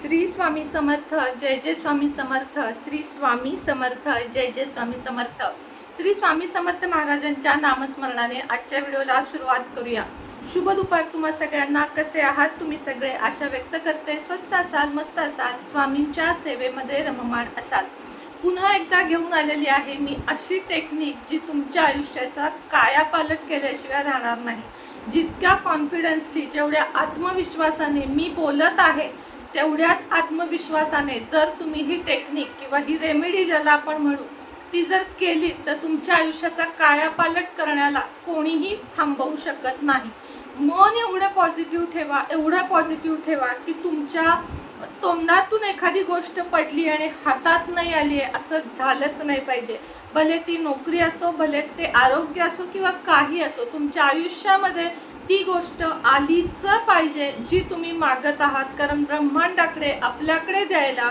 श्री स्वामी समर्थ जय जय स्वामी समर्थ श्री स्वामी समर्थ जय जय स्वामी समर्थ. श्री स्वामी समर्थ महाराजांच्या नामस्मरणाने आजच्या व्हिडिओला सुरुवात करूया. शुभ दुपार तुम्हा सगळ्यांना. कसे आहात तुम्ही सगळे? आशा व्यक्त करते. स्वस्त असाल मस्त असाल स्वामींच्या सेवेमध्ये रममाण असाल. पुन्हा एकदा घेऊन आलेली आहे मी अशी टेक्निक जी तुमच्या आयुष्याचा कायापालट केल्याशिवाय राहणार नाही. जितक्या कॉन्फिडन्सली जेवढ्या आत्मविश्वासाने मी बोलत आहे तेवढ्याच आत्मविश्वासाने जर तुम्ही ही टेक्निक किंवा ही रेमेडी ज्याला आपण म्हणू ती जर केली तर तुमच्या आयुष्याचा कायापालट करण्याला कोणीही थांबवू शकत नाही. मन एवढं पॉझिटिव्ह ठेवा एवढं पॉझिटिव्ह ठेवा की तुमच्या तोंडातून एखादी गोष्ट पडली आणि हातात नाही आली आहे असं झालंच नाही पाहिजे. भले ती नोकरी असो भले ते आरोग्य असो किंवा काही असो तुमच्या आयुष्यामध्ये ती गोष्ट आलीच पाहिजे जी तुम्ही मागत आहात. कारण ब्रह्मांडाकडे आपल्याकडे द्यायला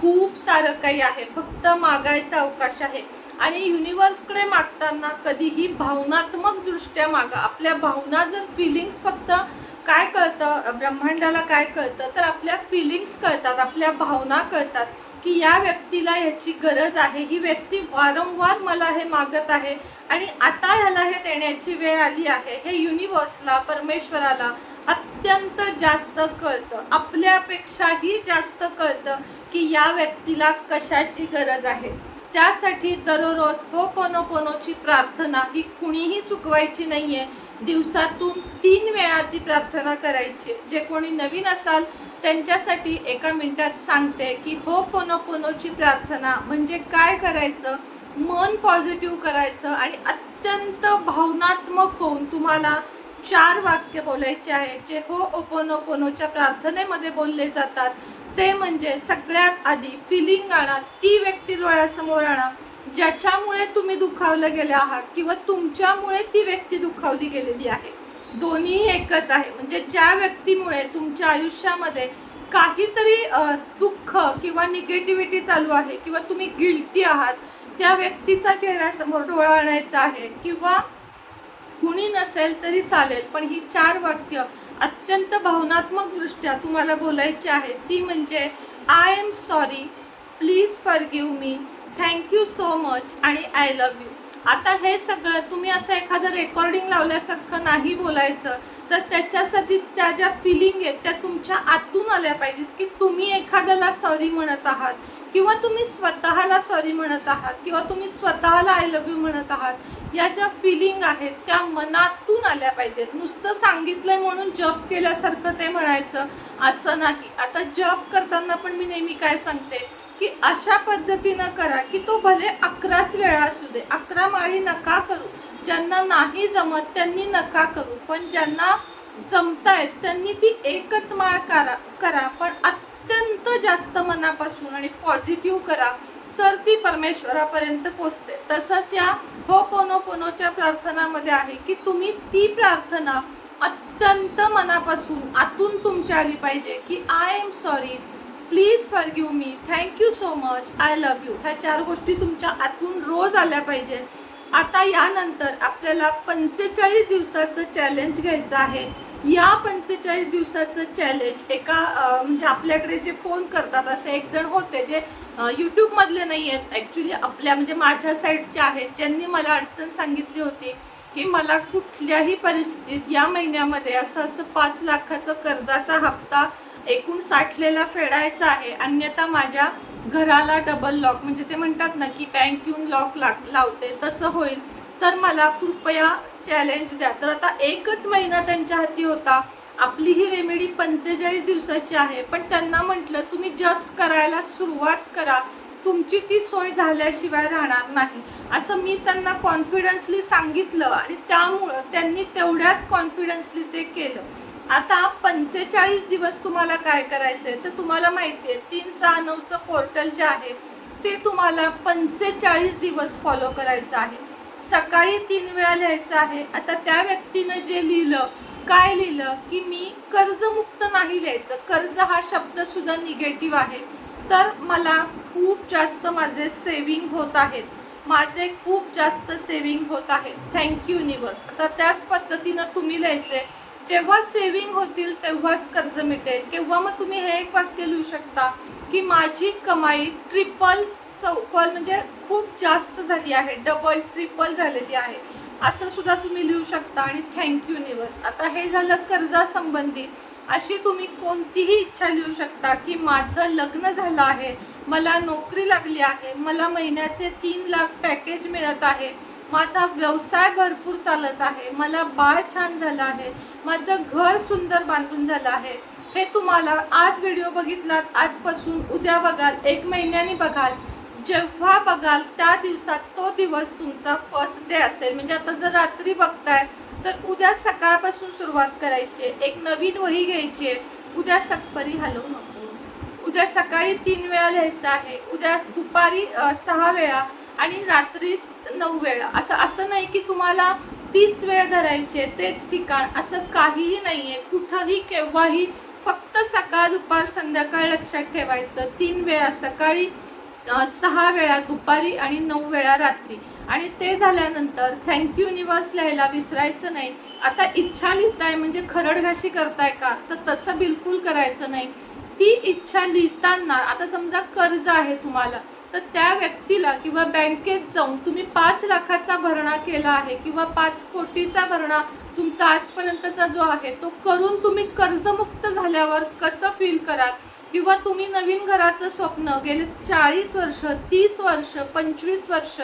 खूप सारं काही आहे. फक्त मागायचा अवकाश आहे. आणि युनिवर्सकडे मागताना कधीही भावनात्मक दृष्ट्या मागा. आपल्या भावना जर फिलिंग्स फक्त काय कळतं ब्रह्मांडाला काय कळतं तर आपल्या फिलिंग्स कळतात आपल्या भावना कळतात. की या व्यक्तीला ह्याची गरज आहे. ही व्यक्ती वारंवार मला हे मागत आहे आणि आता ह्याला हे देण्याची वेळ आली आहे. हे युनिवर्सला परमेश्वराला अत्यंत जास्त कळतं. आपल्यापेक्षाही जास्त कळतं की या व्यक्तीला कशाची गरज आहे. त्यासाठी दररोज हो पोनो पोनोची प्रार्थना ही कुणीही चुकवायची नाहीये. दिवसातून तीन वेळा ती प्रार्थना करायची. जे कोणी नवीन असाल त्यांच्यासाठी एका मिनिटात सांगते की हो पोनो पोनोची प्रार्थना म्हणजे काय करायचं? मन पॉझिटिव्ह करायचं आणि अत्यंत भावनात्मक होऊन तुम्हाला चार वाक्य बोलायचे आहे. जे हो ओपोनो पोनोच्या प्रार्थनेमध्ये बोलले जातात ते म्हणजे सगळ्यात आधी फिलिंग आणा ती व्यक्ती डोळ्यासमोर आणा ज्याच्यामुळे तुम्ही दुखावलं गेले आहात किंवा तुमच्यामुळे ती व्यक्ती दुखावली गेलेली आहे. दोन्ही एकच आहे. म्हणजे ज्या व्यक्तीमुळे तुमच्या आयुष्यामध्ये काहीतरी दुःख किंवा निगेटिव्हिटी चालू आहे किंवा तुम्ही गिल्टी आहात त्या व्यक्तीचा चेहऱ्यासमोर डोळा आणायचा आहे किंवा कुणी नसेल तरी चालेल पण ही चार वाक्य अत्यंत भावनात्मक दृष्ट्या तुम्हाला बोलायची आहेत. ती म्हणजे I am sorry please forgive me thank you so much आणि आय लव यू आता हे सगळं तुम्ही असं एखादं रेकॉर्डिंग लावल्यासारखं नाही बोलायचं तर त्याच्यासाठी त्या ज्या फिलिंग आहेत त्या तुमच्या आतून आल्या पाहिजेत की तुम्ही एखाद्याला सॉरी म्हणत आहात किंवा तुम्ही स्वतःला सॉरी म्हणत आहात किंवा तुम्ही स्वतःला आय लव्ह यू म्हणत आहात. या ज्या फिलिंग आहेत त्या मनातून आल्या पाहिजेत. नुसतं सांगितलंय म्हणून जप केल्यासारखं ते म्हणायचं असं नाही. आता जप करताना पण मी नेहमी काय सांगते की अशा पद्धतीनं करा की तो भले अकराच वेळा असू दे अकरा माळी नका करू. ज्यांना नाही जमत त्यांनी नका करू. पण ज्यांना जमतायत त्यांनी ती एकच माळ करा करा. पण अत्यंत जास्त मनापासून आणि पॉझिटिव्ह करा. तर ती परमेश्वरापर्यंत पोचते. तसंच या हो पोनो पोनोच्या प्रार्थनामध्ये आहे की तुम्ही ती प्रार्थना अत्यंत मनापासून आतून तुमच्या आली पाहिजे की I am sorry please forgive me thank you so much I love you ह्या चार गोष्टी तुमच्या आतून रोज आल्या पाहिजेत आता यानंतर आपल्याला पंचेचाळीस दिवसाचं चॅलेंज घ्यायचं आहे. या पंचेचाळीस दिवसाचं चॅलेंज एका म्हणजे आपल्याकडे जे फोन करतात असे एक जण होते जे यूट्यूबमधले नाही आहेत. ॲक्च्युली आपल्या म्हणजे माझ्या साईडचे आहेत. ज्यांनी मला अडचण सांगितली होती की मला कुठल्याही परिस्थितीत या महिन्यामध्ये असं असं पाच लाखाचं कर्जाचा हप्ता एकूण साठलेला फेडायचा आहे. अन्यथा माझ्या घराला डबल लॉक म्हणजे ते म्हणतात ना की बँक येऊन लॉक लाग लावते. तसं होईल. तर मला कृपया चॅलेंज द्या. तर आता एकच महिना त्यांच्या हाती होता. आपली ही रेमेडी पंचेचाळीस दिवसाची आहे. पण त्यांना म्हटलं तुम्ही जस्ट करायला सुरुवात करा. तुमची ती सोय झाल्याशिवाय राहणार नाही. असं मी त्यांना कॉन्फिडन्सली सांगितलं आणि त्यामुळं त्यांनी तेवढ्याच कॉन्फिडन्सली ते केलं. आता पंचेचाळीस दिवस तुम्हाला काय करायचं आहे तर तुम्हाला माहिती आहे तीन सहा नऊचं पोर्टल जे आहे ते तुम्हाला पंचेचाळीस दिवस फॉलो करायचं आहे. सकाळी तीन वेळा लिहायचं आहे. आता त्या व्यक्तीनं जे लिहिलं काय लिहिलं की मी कर्जमुक्त नाही लिहायचं. कर्ज हा शब्द सुद्धा निगेटिव्ह आहे. तर मला खूप जास्त माझे सेविंग होत आहेत. माझे खूप जास्त सेविंग होत आहेत थँक्यू युनिवर्स आता त्याच पद्धतीनं तुम्ही लिहायचे जेव्हा सेविंग होतील तेव्हाच कर्ज मिळेल किंवा मग तुम्ही हे एक वाक्य लिहू शकता की माझी कमाई ट्रिपल चौपल म्हणजे खूप जास्त झाली आहे डबल ट्रिपल झालेली आहे. असं सुद्धा तुम्ही लिहू शकता आणि थँक यू युनिवर्स आता हे झालं कर्जासंबंधी. अशी तुम्ही कोणतीही इच्छा लिहू शकता की माझं लग्न झालं आहे मला नोकरी लागली आहे मला महिन्याचे तीन लाख पॅकेज मिळत आहे माझा व्यवसाय भरपूर चालत आहे मला बाळ छान झालं आहे माझं घर सुंदर बांधून झालं आहे हे तुम्हाला आज व्हिडिओ बघितलात आजपासून उद्या बघाल एक महिन्यानी बघाल. जेव्हा बघाल त्या दिवसात तो दिवस तुमचा फर्स्ट डे असेल. म्हणजे आता जर रात्री बघताय तर उद्या सकाळपासून सुरुवात करायची आहे. एक नवीन वही घ्यायची आहे. उद्या सकपरी हलवू नको. उद्या सकाळी तीन वेळा लिहायचं आहे. उद्या दुपारी सहा वेळा आणि रात्री नऊ वेळा. असं असं नाही की तुम्हाला तीच वेळ धरायची आहे तेच ठिकाण. असं काहीही नाही आहे कुठंही केव्हाही फक्त सकाळ दुपार संध्याकाळ लक्षात ठेवायचं. तीन वेळा सकाळी सहा वेळा दुपारी आणि नऊ वेळा रात्री. आणि ते झाल्यानंतर थँक्यू युनिवर्स लिहायला विसरायचं नाही. आता इच्छा लिहिताय म्हणजे खरडघाशी करताय का? तर तसं बिलकुल करायचं नाही. ती इच्छा लिहिताना आता समजा कर्ज आहे तुम्हाला तर त्या व्यक्तीला किंवा बँकेत जाऊन तुम्ही पाच लाखाचा भरणा केला आहे किंवा पाच कोटीचा भरणा तुमचा आजपर्यंतचा जो आहे तो करून तुम्ही कर्जमुक्त झाल्यावर कसं फील कराल? किंवा तुम्ही नवीन घराचं स्वप्न गेले चाळीस वर्ष तीस वर्ष पंचवीस वर्ष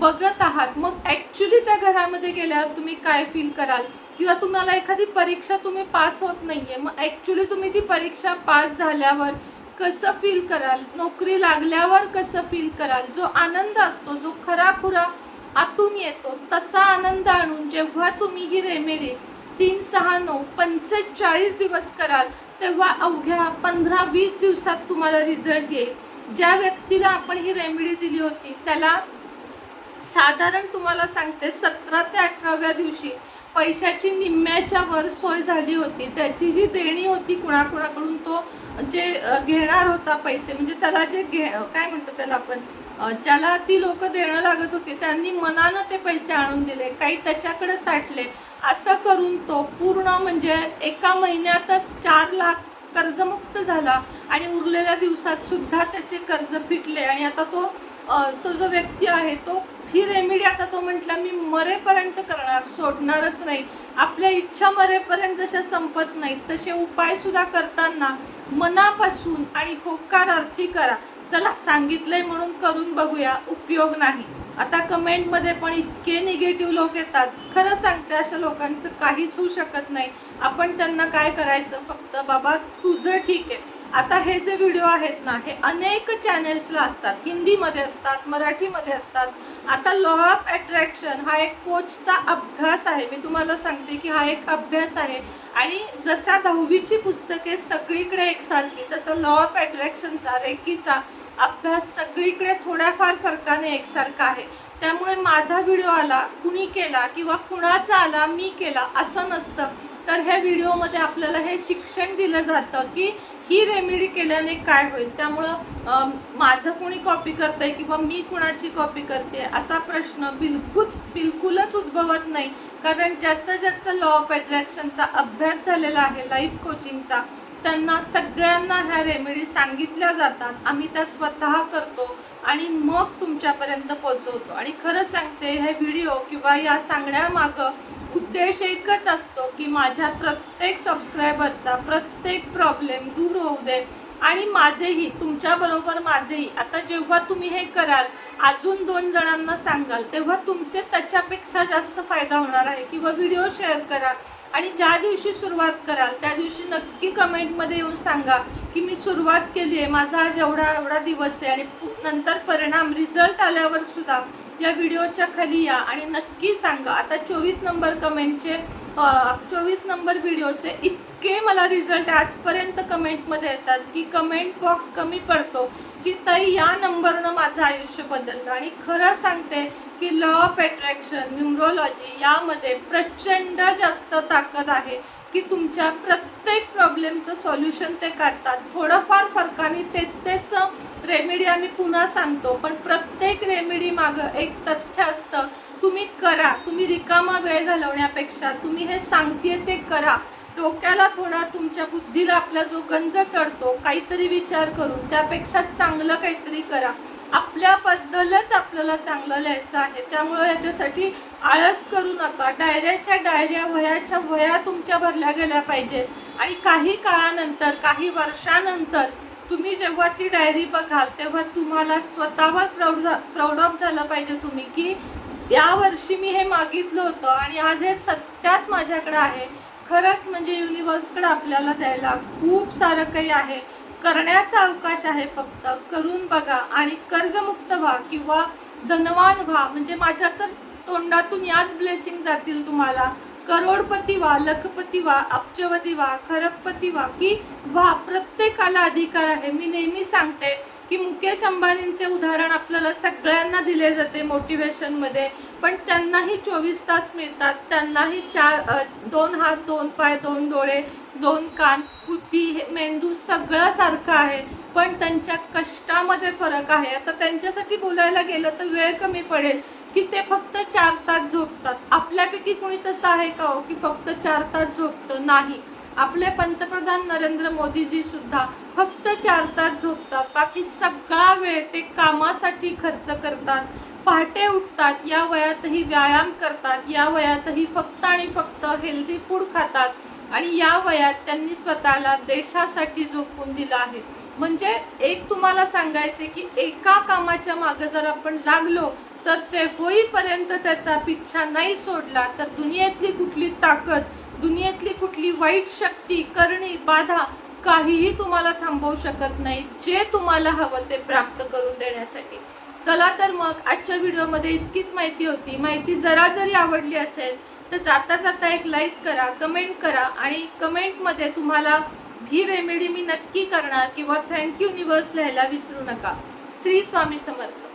बघत आहात मग ॲक्च्युली त्या घरामध्ये गेल्यावर तुम्ही काय फील कराल? किंवा तुम्हाला एखादी परीक्षा तुम्ही पास होत नाही आहे मग ॲक्च्युली तुम्ही ती परीक्षा पास झाल्यावर कसं फील कराल? नोकरी लागल्यावर कसं फील कराल? जो आनंद असतो जो खराखुरा आतून येतो तसा आनंद आणून जेव्हा तुम्ही ही रेमेडी तीन सहा नऊ पंचेचाळीस दिवस कराल तेव्हा अवघ्या पंधरा वीस दिवसात तुम्हाला रिझल्ट येईल. ज्या व्यक्तीला आपण ही रेमेडी दिली होती त्याला साधारण तुम्हाला सांगते सतरा ते अठराव्या दिवशी पैशाची निम्म्याच्या वर सोय झाली होती. त्याची जी देणी होती कुणाकुणाकडून तो जे घेणार होता पैसे म्हणजे त्याला जे घे काय म्हणतो त्याला आपण ज्याला ती लोक देणं लागत होती त्यांनी मनानं ते पैसे आणून दिले. काही त्याच्याकडे साठले असं करून तो पूर्ण म्हणजे एका महिन्यातच चार लाख कर्जमुक्त झाला आणि उरलेल्या दिवसात सुद्धा त्याचे कर्ज फिटले. आणि आता तो तो जो व्यक्ती आहे तो ही रेमेडी आता तो म्हटला मी मरेपर्यंत करणार सोडणारच नाही. आपल्या इच्छा मरेपर्यंत जशा संपत नाहीत तसे उपाय सुद्धा करताना मनापासून आणि होकार अर्थी करा. चला सांगितलंय म्हणून करून बघूया उपयोग नाही. आता कमेंटमध्ये पण इतके निगेटिव्ह लोक येतात. खरं सांगते अशा लोकांचं काहीच होऊ शकत नाही. आपण त्यांना काय करायचं? फक्त बाबा तुझं ठीक आहे. आता हे जे व्हिडिओ आहेत ना हे अनेक चॅनेल्सला असतात. हिंदीमध्ये असतात मराठीमध्ये असतात. आता लॉ ऑफ अट्रॅक्शन हा एक कोचचा अभ्यास आहे. मी तुम्हाला सांगते की हा एक अभ्यास आहे. आणि जसा दहावीची पुस्तके सगळीकडे एकसारखी तसं लॉ ऑफ अट्रॅक्शनचा रेकीचा अभ्यास सगळीकडे थोड्याफार फरकाने एकसारखा आहे. त्यामुळे माझा व्हिडिओ आला कुणी केला किंवा कुणाचा आला मी केला असं नसतं. तर ह्या व्हिडिओमध्ये आपल्याला हे शिक्षण दिलं जातं की ही रेमेडी केल्याने काय होईल. त्यामुळं माझं कोणी कॉपी करतंय किंवा मी कुणाची कॉपी करते असा प्रश्न बिलकुलच बिलकुलच उद्भवत नाही. कारण ज्याचं ज्याचं लॉ ऑफ अट्रॅक्शनचा अभ्यास झालेला आहे लाईफ कोचिंगचा त्यांना सगळ्यांना ह्या रेमेडी सांगितल्या जातात. आम्ही त्या स्वतः करतो आणि मग तुमच्यापर्यंत पोहोचवतो. आणि खरं सांगते हे व्हिडिओ किंवा या सांगण्यामागं उद्देश एकच असतो की माझ्या प्रत्येक सबस्क्रायबरचा प्रत्येक प्रॉब्लेम दूर होऊ दे आणि माझेही तुमच्याबरोबर माझेही. आता जेव्हा तुम्ही हे कराल अजून दोन जणांना सांगाल तेव्हा तुमचे त्याच्यापेक्षा जास्त फायदा होणार आहे. किंवा व्हिडिओ शेअर करा. आणि ज्या दिवशी सुरुवात कराल त्या दिवशी नक्की कमेंटमध्ये येऊन सांगा की मी सुरुवात केली आहे माझा आज एवढा एवढा दिवस आहे आणि नंतर परिणाम रिझल्ट आल्यावर सुद्धा या व्हिडिओच्या खाली या आणि नक्की सांगा. आता चोवीस नंबर कमेंटचे चोवीस नंबर व्हिडिओचे इतके मला रिझल्ट आजपर्यंत कमेंटमध्ये येतात की कमेंट बॉक्स कमी पडतो की ताई या नंबरनं माझं आयुष्य बदललं. आणि खरं सांगते की लॉ ऑफ अट्रॅक्शन न्यूमरोलॉजी यामध्ये प्रचंड जास्त ताकद आहे की तुमच्या प्रत्येक प्रॉब्लेमचं सॉल्युशन ते काढतात. थोडंफार फरकाने तेच तेच रेमेडी आम्ही पुन्हा सांगतो. पण प्रत्येक रेमेडी मागं एक तथ्य असतं. तुम्ही करा. तुम्ही रिकामा वेळ घालवण्यापेक्षा तुम्ही हे सांगते ते करा. डोक्याला थोडा तुमच्या बुद्धीला आपला जो गंज चढतो काहीतरी विचार करून त्यापेक्षा चांगलं काहीतरी करा. आपल्याबद्दलच आपल्याला चांगलं लिहायचं आहे. त्यामुळे याच्यासाठी आळस करू नका. डायऱ्याच्या डायऱ्या वयाच्या वया तुमच्या भरल्या गेल्या पाहिजेत आणि काही काळानंतर काही वर्षानंतर तुम्ही जेव्हा ती डायरी बघाल तेव्हा तुम्हाला स्वतःवर प्रौढ प्रौढ झालं पाहिजे तुम्ही की या वर्षी मी हे मागितलं होतं आणि आज हे सत्यात माझ्याकडे आहे. खरंच म्हणजे युनिवर्सकडे आपल्याला द्यायला खूप सारं काही आहे. करण्याचा अवकाश आहे फक्त. करून बघा आणि कर्जमुक्त व्हा किंवा धनवान व्हा. म्हणजे माझ्या तर तोंडातून याच ब्लेसिंग जातील तुम्हाला. करोडपती व्हा लखपती व्हा अब्जवती व्हा खरबपती व्हा की व्हा. प्रत्येकाला अधिकार आहे. मी नेहमी सांगते की मुकेश अंबानींचे उदाहरण आपल्याला सगळ्यांना दिले जाते मोटिवेशनमध्ये पण त्यांनाही चोवीस तास मिळतात. त्यांनाही चार दोन हात दोन पाय दोन डोळे दोन कान बुद्धी हे मेंदू सगळं सारखं आहे पण त्यांच्या कष्टामध्ये फरक आहे. आता त्यांच्यासाठी बोलायला गेलं तर वेळ कमी पडेल की ते फक्त चार तास झोपतात. आपल्यापैकी कुणी तसं आहे का हो की फक्त चार तास झोपतं? नाही. आपले पंतप्रधान नरेंद्र मोदीजी सुद्धा फक्त चार तास झोपतात. बाकी सगळा वेळ ते कामासाठी खर्च करतात. पहाटे उठतात या वयातही व्यायाम करतात या वयातही फक्त आणि फक्त हेल्दी फूड खातात. आणि या वयात त्यांनी स्वतःला देशासाठी झोपून दिलं आहे. म्हणजे एक तुम्हाला सांगायचे की एका कामाच्या मागे जर आपण लागलो तर ते होईपर्यंत त्याचा पिच्छा नाही सोडला तर दुनियेतली कुठली ताकद दुनियेतली कुठली वाईट शक्ती करणी बाधा काहीही तुम्हाला थांबवू शकत नाही जे तुम्हाला हवं ते प्राप्त करून देण्यासाठी. चला तर मग आजच्या व्हिडिओमध्ये इतकीच माहिती होती. माहिती जरा जरी आवडली असेल तर जाता जाता एक लाईक करा कमेंट करा आणि कमेंटमध्ये तुम्हाला ही रेमेडी मी नक्की करणार किंवा थँक्यू युनिवर्स लिहायला विसरू नका. श्री स्वामी समर्थ.